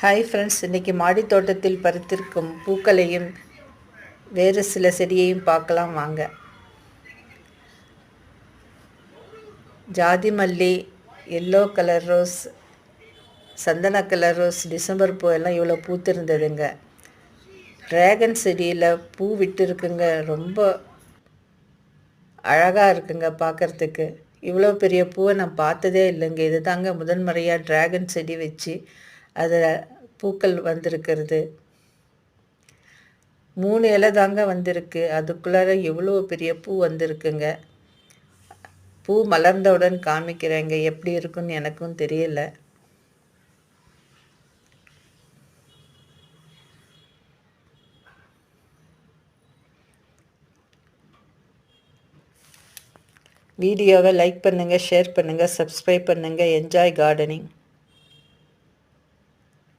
Hi friends இன்றைக்கி மாடி தோட்டத்தில் பறித்திருக்கும் பூக்களையும் வேறு சில செடியையும் பார்க்கலாம் வாங்க. ஜாதி மல்லி எல்லோ கலர் ரோஸ் சந்தன கலர் ரோஸ் டிசம்பர் பூ எல்லாம் இவ்வளோ பூத்திருந்ததுங்க. ட்ராகன் செடியில் பூ விட்டு இருக்குங்க ரொம்ப அழகாக இருக்குங்க பார்க்குறதுக்கு. இவ்வளோ பெரிய பூவை நான் பார்த்ததே இல்லைங்க. இது தாங்க முதன்முறையாக ட்ராகன் செடி வச்சு அதில் பூக்கள் வந்திருக்கிறது. மூணு இலை தாங்க வந்திருக்கு. அதுக்குள்ளார எவ்வளோ பெரிய பூ வந்திருக்குங்க. பூ மலர்ந்தவுடன் காமிக்கிறேங்க. எப்படி இருக்குன்னு எனக்கும் தெரியல. வீடியோவை லைக் பண்ணுங்கள் ஷேர் பண்ணுங்கள் சப்ஸ்கிரைப் பண்ணுங்கள் என்ஜாய் கார்டனிங்